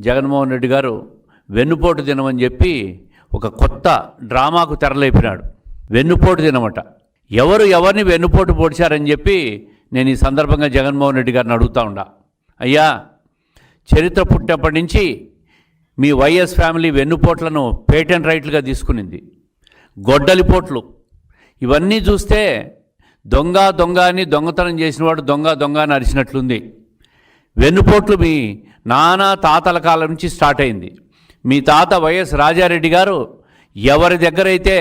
జగన్మోహన్ రెడ్డి గారు వెన్నుపోటు దినమని చెప్పి ఒక కొత్త డ్రామాకు తెరలేపినాడు. వెన్నుపోటు దినమట. ఎవరు ఎవరిని వెన్నుపోటు పొడిచారని చెప్పి నేను ఈ సందర్భంగా జగన్మోహన్ రెడ్డి గారిని అడుగుతా ఉండా. అయ్యా చరిత్ర పుట్టినప్పటి నుంచి మీ వైఎస్ ఫ్యామిలీ వెన్నుపోట్లను పేటెంట్ రైట్లుగా తీసుకునింది. గొడ్డలిపోట్లు ఇవన్నీ చూస్తే దొంగ దొంగ అని దొంగతనం చేసినవాడు దొంగ దొంగ అని అరిచినట్లుంది. వెన్నుపోట్లు మీ నానా తాతల కాలం నుంచి స్టార్ట్ అయింది. మీ తాత వైఎస్ రాజారెడ్డి గారు ఎవరి దగ్గర అయితే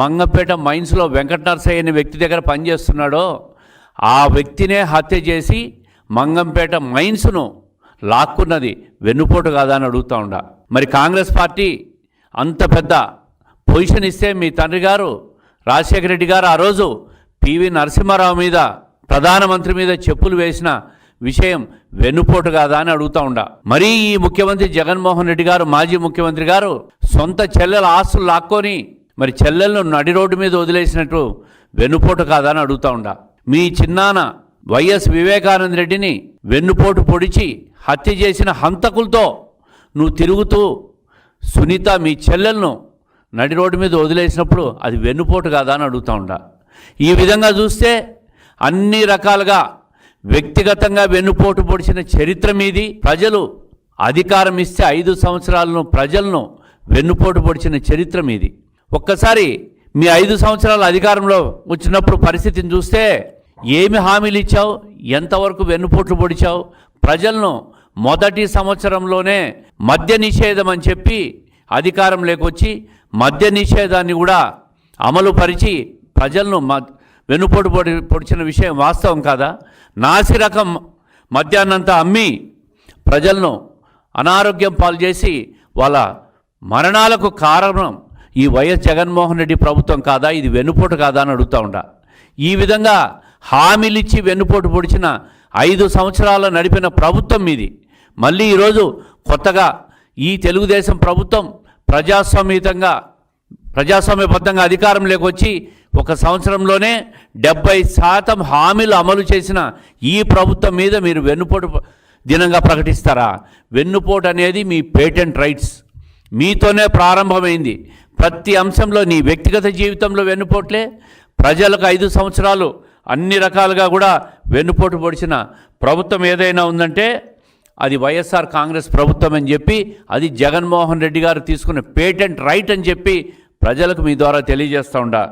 మంగపేట మైన్స్లో వెంకటనరసయ్య అనే వ్యక్తి దగ్గర పనిచేస్తున్నాడో ఆ వ్యక్తినే హత్య చేసి మంగంపేట మైన్స్ను లాక్కున్నది వెన్నుపోటు కాదా అని అడుగుతా ఉండా. మరి కాంగ్రెస్ పార్టీ అంత పెద్ద పొజిషన్ ఇస్తే మీ తండ్రి గారు రాజశేఖర రెడ్డి గారు ఆ రోజు పివి నరసింహారావు మీద ప్రధానమంత్రి మీద చెప్పులు వేసిన విషయం వెన్నుపోటు కాదా అని అడుగుతా ఉండా. మరీ ఈ ముఖ్యమంత్రి జగన్మోహన్ రెడ్డి గారు మాజీ ముఖ్యమంత్రి గారు సొంత చెల్లెల ఆస్తులు లాక్కొని మరి చెల్లెలను నడి రోడ్డు మీద వదిలేసినట్టు వెన్నుపోటు కాదా అని అడుగుతా ఉండా. మీ చిన్నాన వైఎస్ వివేకానంద రెడ్డిని వెన్నుపోటు పొడిచి హత్య చేసిన హంతకులతో నువ్వు తిరుగుతూ సునీత మీ చెల్లెలను నడి రోడ్డు మీద వదిలేసినప్పుడు అది వెన్నుపోటు కాదా అని అడుగుతా ఉండా. ఈ విధంగా చూస్తే అన్ని రకాలుగా వ్యక్తిగతంగా వెన్నుపోటు పొడిచిన చరిత్ర మీది. ప్రజలు అధికారం ఇస్తే ఐదు సంవత్సరాలను ప్రజలను వెన్నుపోటు పొడిచిన చరిత్ర మీది. ఒక్కసారి మీ ఐదు సంవత్సరాల అధికారంలో వచ్చినప్పుడు పరిస్థితిని చూస్తే ఏమి హామీలు ఇచ్చావు? ఎంతవరకు వెన్నుపోట్లు పొడిచావు? ప్రజలను మొదటి సంవత్సరంలోనే మద్య నిషేధం అని చెప్పి అధికారం లేకొచ్చి మద్య నిషేధాన్ని కూడా అమలు పరిచి ప్రజలను మ వెన్నుపోటు పొడి పొడిచిన విషయం వాస్తవం కాదా? నాసి రకం మద్యాన్నంతా అమ్మి ప్రజలను అనారోగ్యం పాలు చేసి వాళ్ళ మరణాలకు కారణం ఈ వైఎస్ జగన్మోహన్ రెడ్డి ప్రభుత్వం కాదా? ఇది వెన్నుపోటు కాదా అని అడుగుతా ఉండ. ఈ విధంగా హామీలిచ్చి వెన్నుపోటు పొడిచిన ఐదు సంవత్సరాలు నడిపిన ప్రభుత్వం ఇది. మళ్ళీ ఈరోజు కొత్తగా ఈ తెలుగుదేశం ప్రభుత్వం ప్రజాస్వామ్యతంగా ప్రజాస్వామ్యబద్ధంగా అధికారం లేకొచ్చి ఒక సంవత్సరంలోనే డెబ్బై శాతం హామీలు అమలు చేసిన ఈ ప్రభుత్వం మీద మీరు వెన్నుపోటు దినంగా ప్రకటిస్తారా? వెన్నుపోటు అనేది మీ పేటెంట్ రైట్స్. మీతోనే ప్రారంభమైంది. ప్రతి అంశంలో నీ వ్యక్తిగత జీవితంలో వెన్నుపోట్లే. ప్రజలకు ఐదు సంవత్సరాలు అన్ని రకాలుగా కూడా వెన్నుపోటు పొడిచిన ప్రభుత్వం ఏదైనా ఉందంటే అది వైఎస్ఆర్ కాంగ్రెస్ ప్రభుత్వం అని చెప్పి అది జగన్మోహన్ రెడ్డి గారు తీసుకున్న పేటెంట్ రైట్ అని చెప్పి ప్రజలకు మీ ద్వారా తెలియజేస్తూ ఉండా.